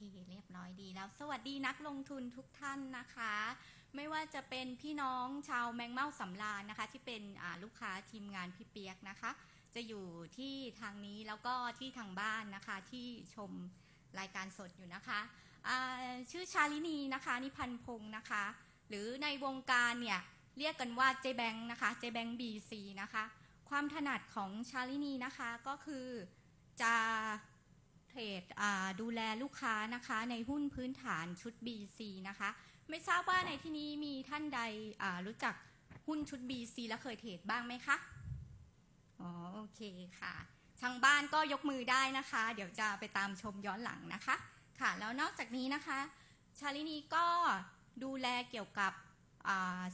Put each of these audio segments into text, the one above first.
เรียบร้อยดีแล้ว สวัสดีนักลงทุนทุกท่านนะคะ ไม่ว่าจะเป็นพี่น้องชาวแมงเม่าสำราญนะคะ ที่เป็นลูกค้าทีมงานพี่เปียกนะคะ จะอยู่ที่ทางนี้แล้วก็ที่ทางบ้านนะคะที่ชมรายการสดอยู่นะคะชื่อชาลินีนะคะ นิพันธ์พงศ์นะคะ หรือในวงการเนี่ยเรียกกันว่าเจแบงนะคะเจแบงบีซีนะคะ ความถนัดของชาลินีนะคะก็คือจะ เทรดดูแลลูกค้านะคะในหุ้นพื้นฐานชุด BC นะคะ ไม่ทราบว่าในที่นี้มีท่านใดรู้จักหุ้นชุด BC แล้วเคยเทรดบ้างไหมคะ อ๋อโอเคค่ะ ทางบ้านก็ยกมือได้นะคะ เดี๋ยวจะไปตามชมย้อนหลังนะคะ ค่ะแล้วนอกจากนี้นะคะ ชาลินีก็ดูแลเกี่ยวกับ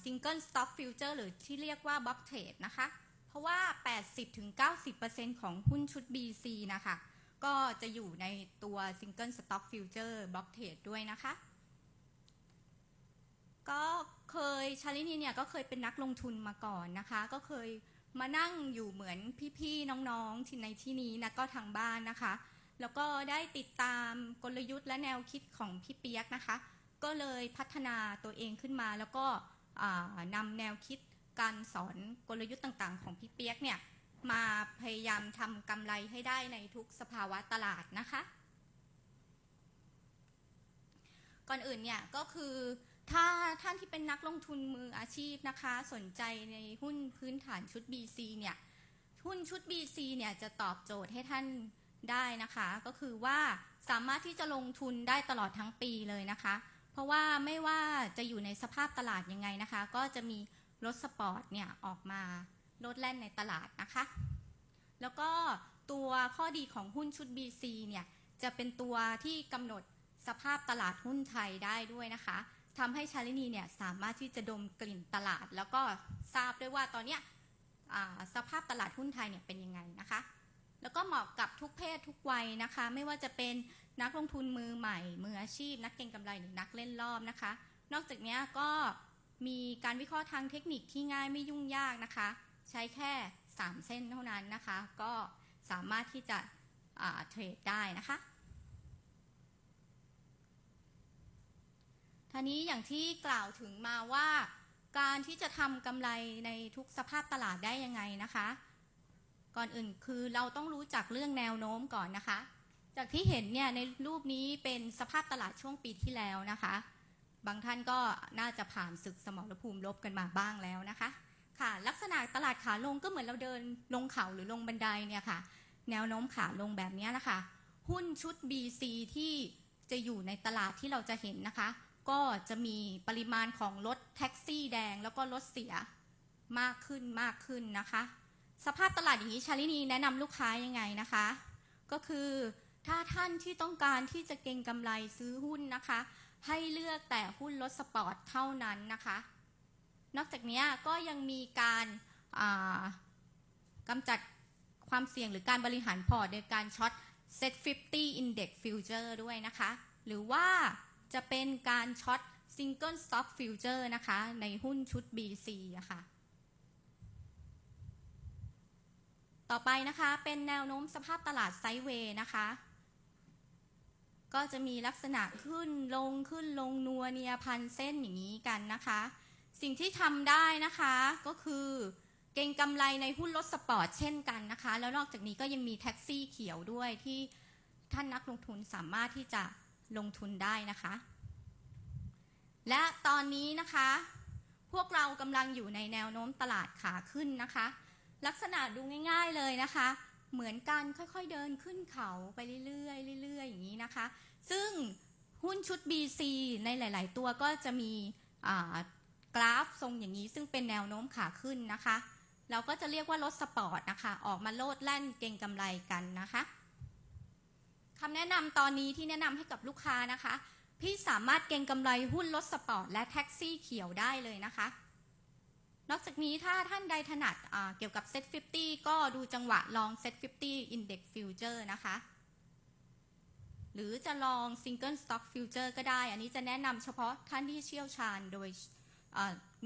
ซิงเกิลสต็อกฟิวเจอร์หรือที่เรียกว่าบล็อกเทรดนะคะ เพราะว่า 80-90%ของหุ้นชุด BC นะคะ ก็จะอยู่ในตัว Single Stock Future Block Trade ด้วยนะคะ ก็เคยชาลินีเนี่ยก็เคยเป็นนักลงทุนมาก่อนนะคะ ก็เคยมานั่งอยู่เหมือนพี่ๆน้องๆที่ในที่นี้นะก็ทางบ้านนะคะ แล้วก็ได้ติดตามกลยุทธ์และแนวคิดของพี่เปียกนะคะ ก็เลยพัฒนาตัวเองขึ้นมาแล้วก็นำแนวคิดการสอนกลยุทธ์ต่างๆ ของพี่เปียกเนี่ย มาพยายามทำกำไรให้ได้ในทุกสภาวะตลาดนะคะ ก่อนอื่นเนี่ยก็คือถ้าท่านที่เป็นนักลงทุนมืออาชีพนะคะ สนใจในหุ้นพื้นฐานชุด BC เนี่ยหุ้นชุด BC เนี่ยจะตอบโจทย์ให้ท่านได้นะคะ ก็คือว่าสามารถที่จะลงทุนได้ตลอดทั้งปีเลยนะคะ เพราะว่าไม่ว่าจะอยู่ในสภาพตลาดยังไงนะคะ ก็จะมีรถสปอร์ตเนี่ยออกมา ลดแล่นในตลาดนะคะ แล้วก็ตัวข้อดีของหุ้นชุด BC เนี่ยจะเป็นตัวที่กำหนดสภาพตลาดหุ้นไทยได้ด้วยนะคะทำให้ชาลินีเนี่ยสามารถที่จะดมกลิ่นตลาด แล้วก็ทราบด้วยว่าตอนเนี้ยสภาพตลาดหุ้นไทยเนี่ยเป็นยังไงนะคะ แล้วก็เหมาะกับทุกเพศทุกวัยนะคะ ไม่ว่าจะเป็นนักลงทุนมือใหม่ มืออาชีพ นักเก็งกำไรหรือนักเล่นรอบนะคะ นอกจากนี้ก็มีการวิเคราะห์ทางเทคนิคที่ง่ายไม่ยุ่งยากนะคะ ใช้แค่ 3 เส้นเท่านั้นนะคะ ก็สามารถที่จะเทรดได้นะคะทีนี้อย่างที่กล่าวถึงมาว่าการที่จะทำกำไรในทุกสภาพตลาดได้ยังไงนะคะ ก่อนอื่นคือเราต้องรู้จักเรื่องแนวโน้มก่อนนะคะ จากที่เห็นเนี่ยในรูปนี้เป็นสภาพตลาดช่วงปีที่แล้วนะคะ บางท่านก็น่าจะผ่านศึกสมรภูมิลบกันมาบ้างแล้วนะคะ ค่ะ ลักษณะตลาดขาลงก็เหมือนเราเดินลงเขาหรือลงบันไดเนี่ยค่ะ แนวโน้มขาลงแบบนี้นะคะหุ้นชุด BC ที่จะอยู่ในตลาดที่เราจะเห็นนะคะ ก็จะมีปริมาณของรถแท็กซี่แดงแล้วก็รถเสียมากขึ้นมากขึ้นนะคะ สภาพตลาดอย่างนี้ชาลินีแนะนำลูกค้ายังไงนะคะ ก็คือถ้าท่านที่ต้องการที่จะเก็งกำไรซื้อหุ้นนะคะ ให้เลือกแต่หุ้นรถสปอร์ตเท่านั้นนะคะ นอกจากนี้ก็ยังมีการกำจัดความเสี่ยงหรือการบริหารพอร์ตโดยการช็อต Set 50 Index Future ด้วยนะคะ หรือว่าจะเป็นการช็อต Single Stock Future นะคะ ในหุ้นชุด BC อะคะ่ะ ต่อไปนะคะเป็นแนวโน้มสภาพตลาดไซเวย์นะคะ ก็จะมีลักษณะขึ้นลงขึ้นลงนัวเนียพันเส้นอย่างนี้กันนะคะ สิ่งที่ทำได้นะคะก็คือเก่งกำไรในหุ้นรถสปอร์ตเช่นกันนะคะ แล้วนอกจากนี้ก็ยังมีแท็กซี่เขียวด้วยที่ท่านนักลงทุนสามารถที่จะลงทุนได้นะคะ และตอนนี้นะคะ พวกเรากำลังอยู่ในแนวโน้มตลาดขาขึ้นนะคะ ลักษณะดูง่าย ๆเลยนะคะ เหมือนกันค่อยๆเดินขึ้นเขาไปเรื่อยๆเรื่อยๆอย่างนี้นะคะ ซึ่งหุ้นชุด BC ในหลาย ๆ ตัวก็จะมี กราฟทรงอย่างนี้ซึ่งเป็นแนวโน้มขาขึ้นนะคะ เราก็จะเรียกว่ารถสปอร์ตนะคะ ออกมาโลดแล่นเก่งกำไรกันนะคะคำแนะนำตอนนี้ที่แนะนำให้กับลูกค้านะคะ พี่สามารถเก็งกำไรหุ้นรถสปอร์ตและแท็กซี่เขียวได้เลยนะคะ นอกจากนี้ถ้าท่านใดถนัดเกี่ยวกับ Set 50 ก็ดูจังหวะลอง Set 50 Index Future นะคะหรือจะลอง Single Stock Future ก็ได้ อันนี้จะแนะนำเฉพาะท่านที่เชี่ยวชาญโดย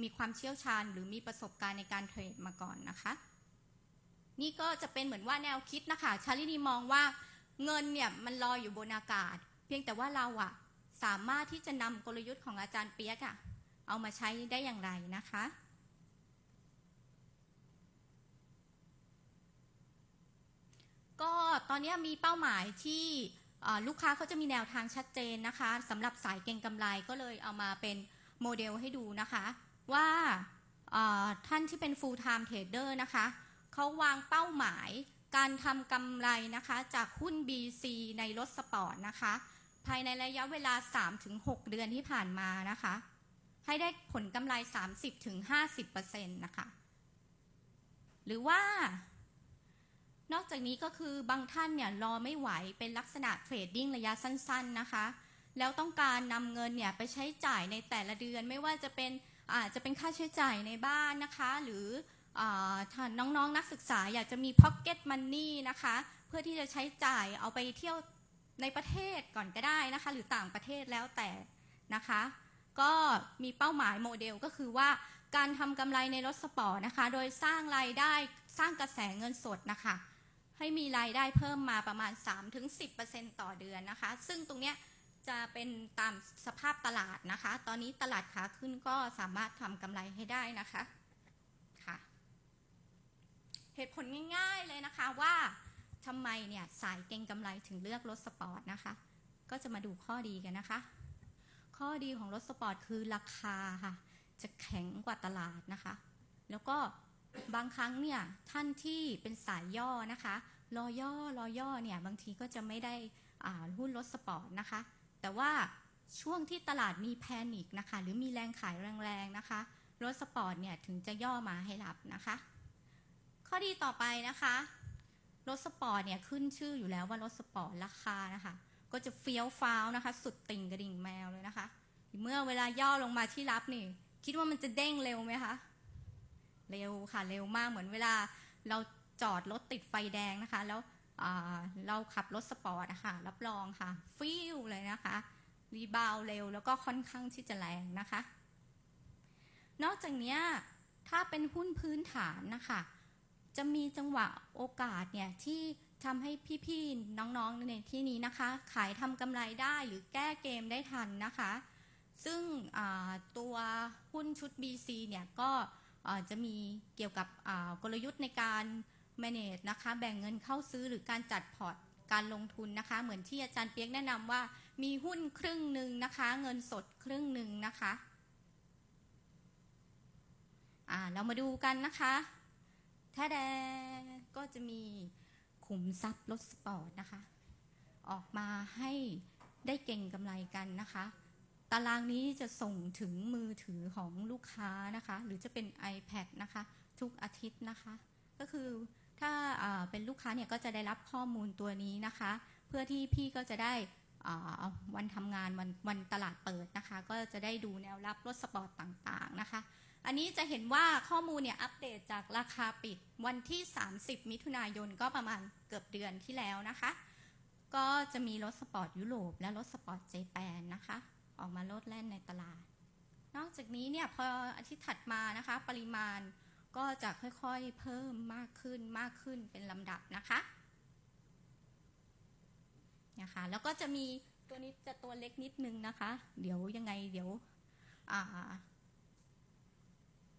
มีความเชี่ยวชาญ หรือมีประสบการณ์ในการเทรดมาก่อนนะคะ นี่ก็จะเป็นเหมือนว่าแนวคิดนะคะ ชาลินีมองว่าเงินเนี่ยมันลอยอยู่บนอากาศ เพียงแต่ว่าเราอะสามารถที่จะนำกลยุทธ์ของอาจารย์เปียกอะเอามาใช้ได้อย่างไรนะคะก็ตอนนี้มีเป้าหมายที่ลูกค้าเขาจะมีแนวทางชัดเจนนะคะสำหรับสายเก็งกำไรก็เลยเอามาเป็น โมเดลให้ดูนะคะ ว่าท่านที่เป็น full time trader นะคะเขาวางเป้าหมายการทำกำไรนะคะจากหุ้น BC ในรถสปอร์ตนะคะ ภายในระยะเวลา 3-6 เดือนที่ผ่านมานะคะ ให้ได้ผลกำไร 30-50%นะคะหรือว่า นอกจากนี้ก็คือบางท่านเนี่ยรอไม่ไหวเป็นลักษณะเทรดดิ้งระยะสั้น ๆนะคะ แล้วต้องการนำเงินเนี่ยไปใช้จ่ายในแต่ละเดือน ไม่ว่าจะเป็นอาจจะเป็นค่าใช้จ่ายในบ้านนะคะ หรือถ้าน้องๆนนักศึกษาอยากจะมี Pocket Money นะคะ เพื่อที่จะใช้จ่ายเอาไปเที่ยวในประเทศก่อนก็ได้นะคะ หรือต่างประเทศแล้วแต่นะคะ ก็มีเป้าหมายโมเดลก็คือว่าการทำกำไรในรถสปอร์ตนะคะ โดยสร้างรายได้สร้างกระแสเงินสดนะคะ ให้มีรายได้เพิ่มมาประมาณ 3-10%ต่อเดือนนะคะ ซึ่งตรงเนี้ย จะเป็นตามสภาพตลาดนะคะ ตอนนี้ตลาดขาขึ้นก็สามารถทำกำไรให้ได้นะคะค่ะ เหตุผลง่าย ๆเลยนะคะว่าทำไมเนี่ยสายเก็งกำไรถึงเลือกรถสปอร์ตนะคะ ก็จะมาดูข้อดีกันนะคะ ข้อดีของรถสปอร์ตคือราคาค่ะ จะแข็งกว่าตลาดนะคะ แล้วก็บางครั้งเนี่ยท่านที่เป็นสายย่อนะคะรอย่อรอย่อเนี่ยบางทีก็จะไม่ได้อ่าหุ้นรถสปอร์ตนะคะ แต่ว่าช่วงที่ตลาดมีแพนิคนะคะ หรือมีแรงขายแรงๆนะคะ รถสปอร์ตเนี่ยถึงจะย่อมาให้รับนะคะ ข้อดีต่อไปนะคะ รถสปอร์ตเนี่ยขึ้นชื่ออยู่แล้วว่ารถสปอร์ตราคานะคะ ก็จะเฟี้ยวฟ้าวนะคะ สุดติ่งกระดิ่งแมวเลยนะคะ เมื่อเวลาย่อลงมาที่รับนี่ คิดว่ามันจะเด้งเร็วไหมคะ เร็วค่ะเร็วมากเหมือนเวลาเราจอดรถติดไฟแดงนะคะ แล้ว เราขับรถสปอร์ตนะคะรับรองค่ะ ฟิวเลยนะคะ รีบาวเร็วแล้วก็ค่อนข้างที่จะแรงนะคะ นอกจากนี้ถ้าเป็นหุ้นพื้นฐานนะคะ จะมีจังหวะโอกาสเนี่ยที่ทำให้พี่ๆน้องๆในที่นี้นะคะ ขายทำกำไรได้หรือแก้เกมได้ทันนะคะ ซึ่งตัวหุ้นชุด BC เนี่ยก็จะมีเกี่ยวกับกลยุทธ์ในการ manage นะคะแบ่งเงินเข้าซื้อหรือการจัดพอร์ตการลงทุนนะคะ เหมือนที่อาจารย์เปียกแนะนำว่ามีหุ้นครึ่งหนึ่งนะคะ เงินสดครึ่งหนึ่งนะคะอ่าเรามาดูกันนะคะแท้แดก็จะมีขุมทรัพย์รถสปอร์ตนะคะ ออกมาให้ได้เก่งกำไรกันนะคะ ตารางนี้จะส่งถึงมือถือของลูกค้านะคะ หรือจะเป็น iPad นะคะ ทุกอาทิตย์นะคะ ก็คือ ถ้าเป็นลูกค้าเนี่ยก็จะได้รับข้อมูลตัวนี้นะคะ เพื่อที่พี่ก็จะได้วันทำงานวันวันตลาดเปิดนะคะ ก็จะได้ดูแนวรับรถสปอร์ตต่างๆนะคะ อันนี้จะเห็นว่าข้อมูลเนี่ยอัปเดตจากราคาปิดวันที่ 30 มิถุนายนก็ประมาณเกือบเดือนที่แล้วนะคะ ก็จะมีรถสปอร์ตยุโรปและรถสปอร์ตเจแปนนะคะ ออกมาโลดแล่นในตลาด นอกจากนี้เนี่ยพออาทิตย์ถัดมานะคะ ปริมาณ ก็จะค่อยๆเพิ่มมากขึ้นมากขึ้นเป็นลำดับนะคะนะคะแล้วก็จะมีตัวนี้จะตัวเล็กนิดนึงนะคะ เดี๋ยวยังไงเดี๋ยวอ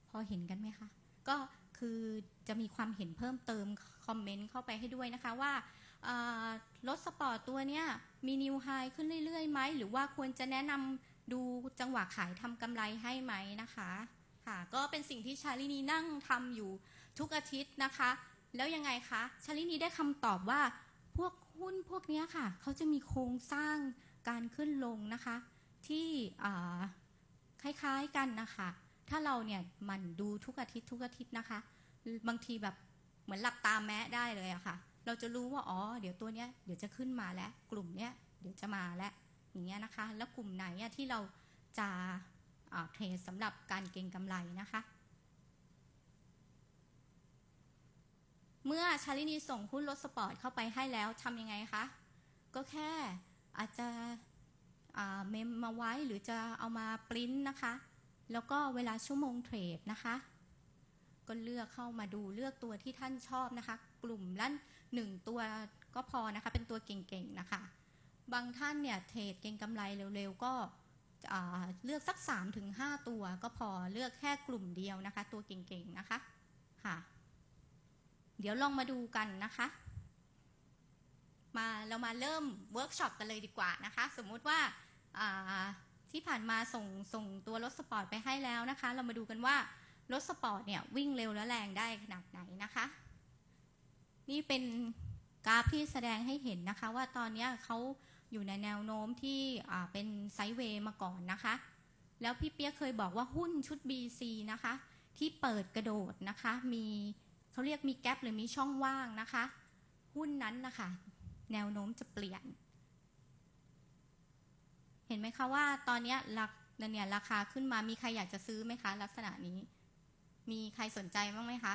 พอเห็นกันไหมคะ ก็คือจะมีความเห็นเพิ่มเติมคอมเมนต์เข้าไปให้ด้วยนะคะว่าอ่ารถสปอร์ตตัวเนี้ยมีนิวไฮขึ้นเรื่อยๆไหม หรือว่าควรจะแนะนำดูจังหวะขายทำกำไรให้ไหมนะคะ ค่ะก็เป็นสิ่งที่ชาลินีนั่งทำอยู่ทุกอาทิตย์นะคะ แล้วยังไงคะชาลินีได้คำตอบว่าพวกหุ้นพวกนี้ค่ะเขาจะมีโครงสร้างการขึ้นลงนะคะ ที่คล้ายๆกันนะคะ ถ้าเราเนี่ยมันดูทุกอาทิตย์ทุกอาทิตย์นะคะ บางทีแบบเหมือนหลับตาแมะได้เลยอะค่ะ เราจะรู้ว่าอ๋อเดี๋ยวตัวเนี้ยเดี๋ยวจะขึ้นมาแล้ว กลุ่มเนี้ยเดี๋ยวจะมาแล้วอย่างเงี้ยนะคะ แล้วกลุ่มไหนที่เราจะ เทรดสำหรับการเก็งกำไรนะคะ เมื่อชาลินีส่งหุ้นรถสปอร์ตเข้าไปให้แล้วทำยังไงคะ ก็แค่อาจจะเมมมาไว้หรือจะเอามาปริ้นนะคะ แล้วก็เวลาชั่วโมงเทรดนะคะ ก็เลือกเข้ามาดูเลือกตัวที่ท่านชอบนะคะ กลุ่มละหนึ่งตัวก็พอนะคะ เป็นตัวเก่งๆนะคะ บางท่านเนี่ยเทรดเก็งกำไรเร็วๆก็ เลือกสัก 3-5 ตัวก็พอเลือกแค่กลุ่มเดียวนะคะ ตัวเก่งๆนะคะค่ะ เดี๋ยวลองมาดูกันนะคะ มาเรามาเริ่มเวิร์กช็อปกันเลยดีกว่านะคะ สมมุติว่าาที่ผ่านมาส่งส่งตัวรถสปอร์ตไปให้แล้วนะคะ เรามาดูกันว่ารถสปอร์ตเนี่ยวิ่งเร็วและแรงได้ขนาดไหนนะคะ นี่เป็นกราฟที่แสดงให้เห็นนะคะ ว่าตอนนี้เขา อยู่ในแนวโน้มที่เป็นไซด์เวย์มาก่อนนะคะ แล้วพี่เปียกเคยบอกว่าหุ้นชุด BC นะคะ ที่เปิดกระโดดนะคะ มีเขาเรียกมีแกลบหรือมีช่องว่างนะคะ หุ้นนั้นนะคะ แนวโน้มจะเปลี่ยน เห็นไหมคะว่าตอนนี้ราเนี่ยราคาขึ้นมามีใครอยากจะซื้อไหมคะ ลักษณะนี้ มีใครสนใจบ้างไหมคะ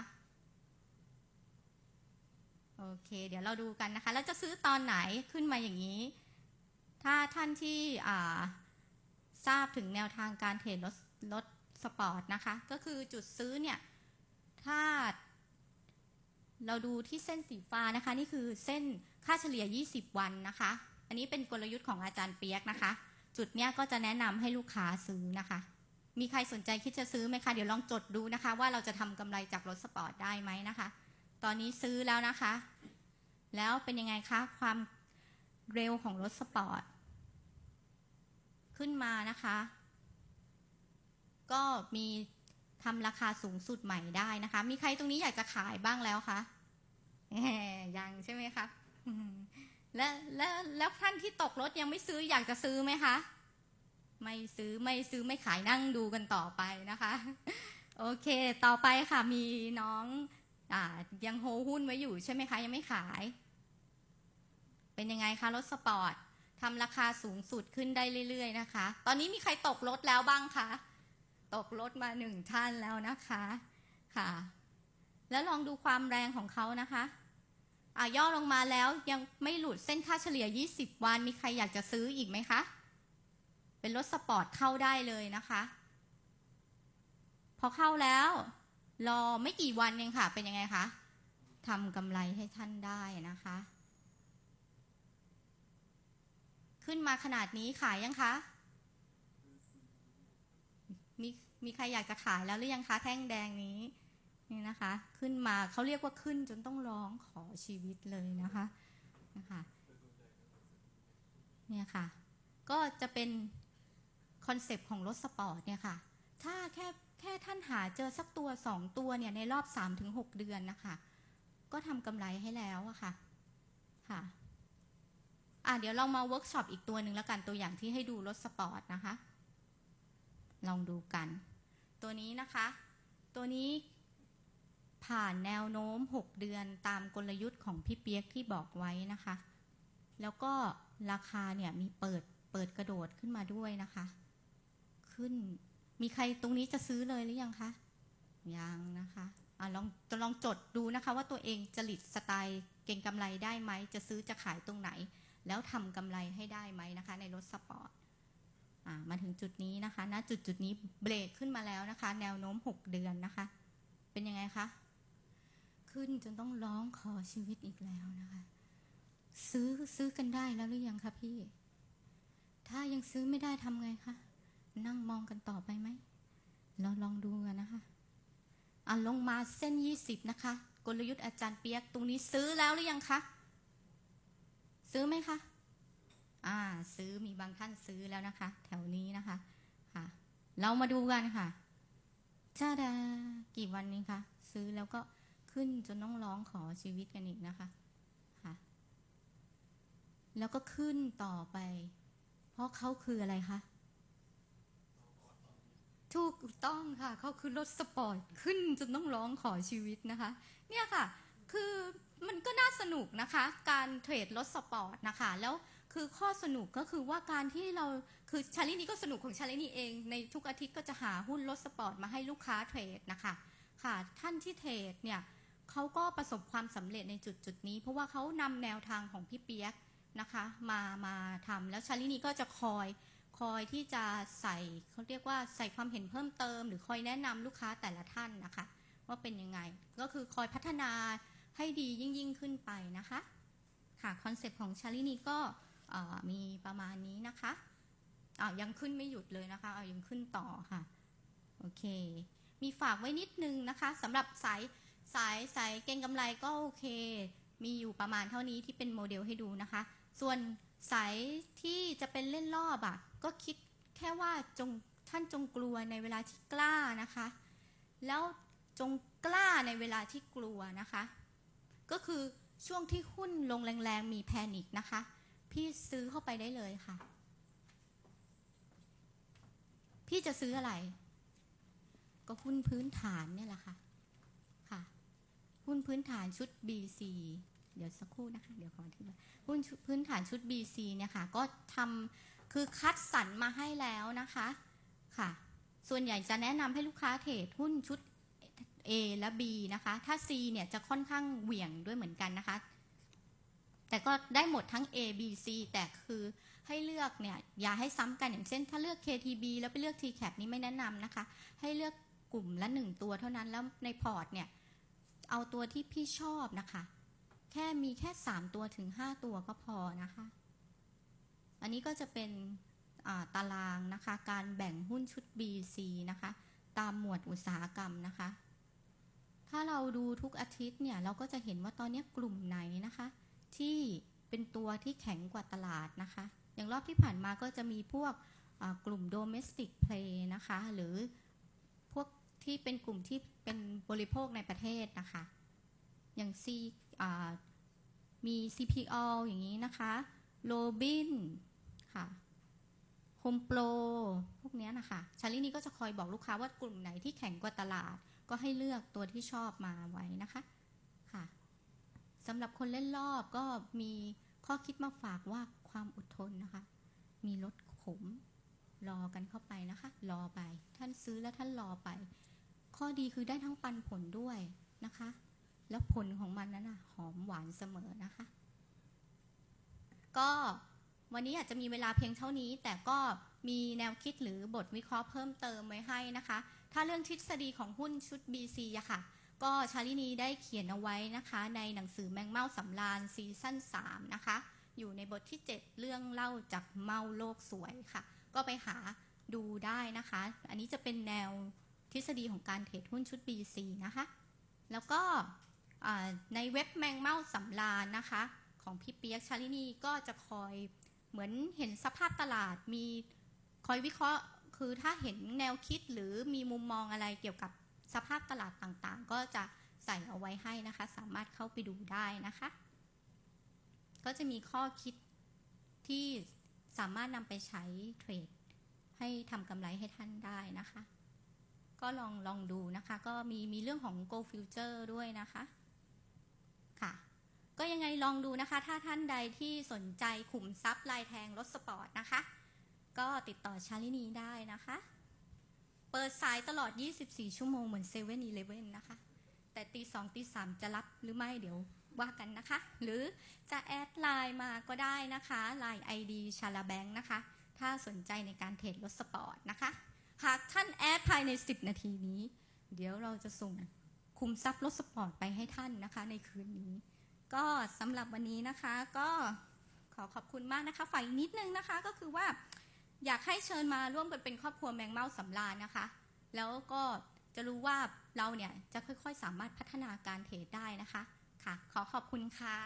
โอเค เดี๋ยวเราดูกันนะคะ แล้วจะซื้อตอนไหนขึ้นมาอย่างนี้ ถ้าท่านที่ทราบถึงแนวทางการเทรดรถรถสปอร์ตนะคะ ก็คือจุดซื้อเนี่ย ถ้า เราดูที่เส้นสีฟ้านะคะ นี่คือเส้นค่าเฉลี่ย 20 วันนะคะ อันนี้เป็นกลยุทธ์ของอาจารย์เปียกนะคะ จุดเนี้ยก็จะแนะนำให้ลูกค้าซื้อนะคะ มีใครสนใจคิดจะซื้อไหมคะ เดี๋ยวลองจดดูนะคะ ว่าเราจะทำกำไรจากรถสปอร์ตได้ไหมนะคะ ตอนนี้ซื้อแล้วนะคะ แล้วเป็นยังไงคะ ความ เร็วของรถสปอร์ต ขึ้นมานะคะ ก็มีทำราคาสูงสุดใหม่ได้นะคะ มีใครตรงนี้อยากจะขายบ้างแล้วคะยังใช่ไหมคะและและแล้วท่านที่ตกรถยังไม่ซื้ออยากจะซื้อไหมคะ ไม่ซื้อไม่ซื้อไม่ขายนั่งดูกันต่อไปนะคะ โอเค ต่อไปค่ะมีน้องอยังโฮหุ้นไว้อยู่ใช่ไหมคะ ยังไม่ขาย เป็นยังไงคะรถสปอร์ตทำราคาสูงสุดขึ้นได้เรื่อย ๆ นะคะ ตอนนี้มีใครตกรถแล้วบ้างคะ ตกรถมาหนึ่งท่านแล้วนะคะค่ะ แล้วลองดูความแรงของเขานะคะอะย่อลงมาแล้วยังไม่หลุดเส้นค่าเฉลี่ย 20 วัน มีใครอยากจะซื้ออีกไหมคะ เป็นรถสปอร์ตเข้าได้เลยนะคะ พอเข้าแล้ว รอไม่กี่วันเองค่ะ เป็นยังไงคะทำกำไรให้ท่านได้นะคะ ขึ้นมาขนาดนี้ขายยังคะ มีมีใครอยากจะขายแล้วหรือยังคะแท่งแดงนี้นี่นะคะ ขึ้นมาเขาเรียกว่าขึ้นจนต้องร้องขอชีวิตเลยนะคะนะคะเนี่ยค่ะ ก็จะเป็นคอนเซปต์ของรถสปอร์ตเนี่ยค่ะ ถ้าแค่แค่ท่านหาเจอสักตัวสองตัวเนี่ยในรอบ3าถึงหเดือนนะคะ ก็ทำกำไรให้แล้วอะค่ะ ค่ะ อะเดี๋ยวเรามาเวิร์กช็อปอีกตัวหนึ่งแล้วกันตัวอย่างที่ให้ดูรถสปอร์ตนะคะ ลองดูกัน ตัวนี้นะคะ ตัวนี้ผ่านแนวโน้ม 6 เดือนตามกลยุทธ์ของพี่เปียกที่บอกไว้นะคะ แล้วก็ราคาเนี่ยมีเปิดเปิดกระโดดขึ้นมาด้วยนะคะ ขึ้นมีใครตรงนี้จะซื้อเลยหรือยังคะ ยังนะคะอะลองจะลองจดดูนะคะว่าตัวเองจริตสไตล์เก่งกำไรได้ไหม จะซื้อจะขายตรงไหน แล้วทำกำไรให้ได้ไหมนะคะ ในรถสปอร์ตมาถึงจุดนี้นะคะณจุดจุดนี้เบรกขึ้นมาแล้วนะคะ แนวโน้ม 6 เดือนนะคะ เป็นยังไงคะขึ้นจนต้องร้องขอชีวิตอีกแล้วนะคะ ซื้อซื้อกันได้แล้วหรือยังคะพี่ ถ้ายังซื้อไม่ได้ทำไงคะนั่งมองกันต่อไปไหมเราลองดูกันนะคะอะลงมาเส้น 20 นะคะ กลยุทธ์อาจารย์เปียก ตรงนี้ซื้อแล้วหรือยังคะ ซื้อไหมคะ อ่า ซื้อมีบางท่านซื้อแล้วนะคะ แถวนี้นะคะค่ะ เรามาดูกันค่ะจ้าดากี่วันนี้คะซื้อแล้วก็ขึ้นจนต้องร้องขอชีวิตกันอีกนะคะค่ะ แล้วก็ขึ้นต่อไป เพราะเขาคืออะไรคะถูกต้องค่ะ เขาคือรถสปอร์ต ขึ้นจนต้องร้องขอชีวิตนะคะ เนี่ยค่ะ คือมันก็น่าสนุกนะคะ การเทรดรถสปอร์ตนะคะ แล้วคือข้อสนุกก็คือว่าการที่เราคือชาลินีก็สนุกของชาลินีเอง ในทุกอาทิตย์ก็จะหาหุ้นรถสปอร์ตมาให้ลูกค้าเทรดนะคะค่ะท่านที่เทรดเนี่ยเขาก็ประสบความสำเร็จในจุดจุดนี้ เพราะว่าเขานำแนวทางของพี่เปียกนะคะมามาทำแล้วชาลินีก็จะคอยคอยที่จะใส่เขาเรียกว่าใส่ความเห็นเพิ่มเติม หรือคอยแนะนำลูกค้าแต่ละท่านนะคะ ว่าเป็นยังไงก็คือคอยพัฒนา ให้ดียิ่งยิ่งขึ้นไปนะคะ ค่ะคอนเซปต์ของชาลินีก็มีประมาณนี้นะคะอายังขึ้นไม่หยุดเลยนะคะอายังขึ้นต่อค่ะ โอเค มีฝากไว้นิดนึงนะคะสำหรับสายสายสายเก็งกำไรก็โอเค มีอยู่ประมาณเท่านี้ที่เป็นโมเดลให้ดูนะคะ ส่วนสายที่จะเป็นเล่นรอบอะ่ะ ก็คิดแค่ว่าจงท่านจงกลัวในเวลาที่กล้านะคะ แล้วจงกล้าในเวลาที่กลัวนะคะ ก็คือช่วงที่หุ้นลงแรงๆ มีแพนิคนะคะ พี่ซื้อเข้าไปได้เลยค่ะ พี่จะซื้ออะไร ก็หุ้นพื้นฐานเนี่ยแหละค่ะ ค่ะ หุ้นพื้นฐานชุด BC เดี๋ยวสักครู่นะคะ เดี๋ยวขออธิบายหุ้นพื้นฐานชุด BC เนี่ยค่ะ ก็ทำคือคัดสรรมาให้แล้วนะคะ ค่ะ ส่วนใหญ่จะแนะนำให้ลูกค้าเทรดหุ้นชุด A และ B นะคะ ถ้า C เนี่ยจะค่อนข้างเหวี่ยงด้วยเหมือนกันนะคะ แต่ก็ได้หมดทั้ง A B C แต่คือให้เลือกเนี่ยอย่าให้ซ้ำกันอย่างเช่น ถ้าเลือก KTB แล้วไปเลือก TCAP นี่ไม่แนะนำนะคะ ให้เลือกกลุ่มละหนึ่งตัวเท่านั้นแล้วในพอร์ตเนี่ยเอาตัวที่พี่ชอบนะคะ แค่มีแค่ 3 ตัวถึง 5 ตัวก็พอนะคะ อันนี้ก็จะเป็นตารางนะคะ การแบ่งหุ้นชุด BC นะคะ ตามหมวดอุตสาหกรรมนะคะ ถ้าเราดูทุกอาทิตย์เนี่ยเราก็จะเห็นว่าตอนนี้กลุ่มไหนนะคะ ที่เป็นตัวที่แข็งกว่าตลาดนะคะ อย่างรอบที่ผ่านมาก็จะมีพวกกลุ่ม domestic play นะคะ หรือพวกที่เป็นกลุ่มที่เป็นบริโภคในประเทศนะคะ อย่าง C อ่ามี CPO อย่างนี้นะคะโ o บินค่ะ Home Pro พวกเนี้ยนะคะ ชาลินี่ก็จะคอยบอกลูกค้าว่ากลุ่มไหนที่แข็งกว่าตลาด ก็ให้เลือกตัวที่ชอบมาไว้นะคะค่ะสำหรับคนเล่นรอบก็มีข้อคิดมาฝากว่าความอดทนนะคะ มีลดขมรอกันเข้าไปนะคะ รอไป ท่านซื้อแล้วท่านรอไป ข้อดีคือได้ทั้งปันผลด้วยนะคะ แล้วผลของมันนั้นนะหอมหวานเสมอนะคะ ก็วันนี้อาจจะมีเวลาเพียงเท่านี้ แต่ก็ มีแนวคิดหรือบทวิเคราะห์เพิ่มเติมไว้ให้นะคะ ถ้าเรื่องทฤษฎีของหุ้นชุด BC อะค่ะ ก็ชาลินีได้เขียนเอาไว้นะคะ ในหนังสือแมงเม่าสำราญซีซั่น3นะคะ อยู่ในบทที่ 7 เรื่องเล่าจากเมาโลกสวยค่ะ ก็ไปหาดูได้นะคะ อันนี้จะเป็นแนวทฤษฎีของการเทรดหุ้นชุด BC นะคะ แล้วก็ในเว็บแมงเม่าสำราญนะคะ ของพี่เปียกชาลินีก็จะคอยเหมือนเห็นสภาพตลาดมี คอยวิเคราะห์คือถ้าเห็นแนวคิดหรือมีมุมมองอะไรเกี่ยวกับสภาพตลาดต่างๆ ก็จะใส่เอาไว้ให้นะคะ สามารถเข้าไปดูได้นะคะ ก็จะมีข้อคิดที่สามารถนำไปใช้เทรดให้ทำกำไรให้ท่านได้นะคะ ก็ลองลองดูนะคะ ก็มีมีเรื่องของ Go Future ด้วยนะคะค่ะ ก็ยังไงลองดูนะคะ ถ้าท่านใดที่สนใจขุมทรัพย์ลายแทงรถสปอร์ตนะคะ ก็ติดต่อชาลินีได้นะคะ เปิดสายตลอด 24 ชั่วโมงเหมือนเซเว่นอีเลฟเว่นนะคะ แต่ตีสองตีสามจะรับหรือไม่เดี๋ยวว่ากันนะคะ หรือจะแอดไลน์มาก็ได้นะคะไลน์ ID ชาลาแบงค์นะคะ ถ้าสนใจในการเทรดรถสปอร์ตนะคะ หากท่านแอดภายใน 10 นาทีนี้ เดี๋ยวเราจะส่งคุมทรัพย์รถสปอร์ตไปให้ท่านนะคะ ในคืนนี้ ก็สำหรับวันนี้นะคะก็ขอขอบคุณมากนะคะฝ่ายนิดนึงนะคะก็คือว่า อยากให้เชิญมาร่วมกันเป็นครอบครัวแมงเม่าสำราญนะคะ แล้วก็จะรู้ว่าเราเนี่ยจะค่อยๆ สามารถพัฒนาการเทรดได้นะคะค่ะ ขอขอบคุณค่ะ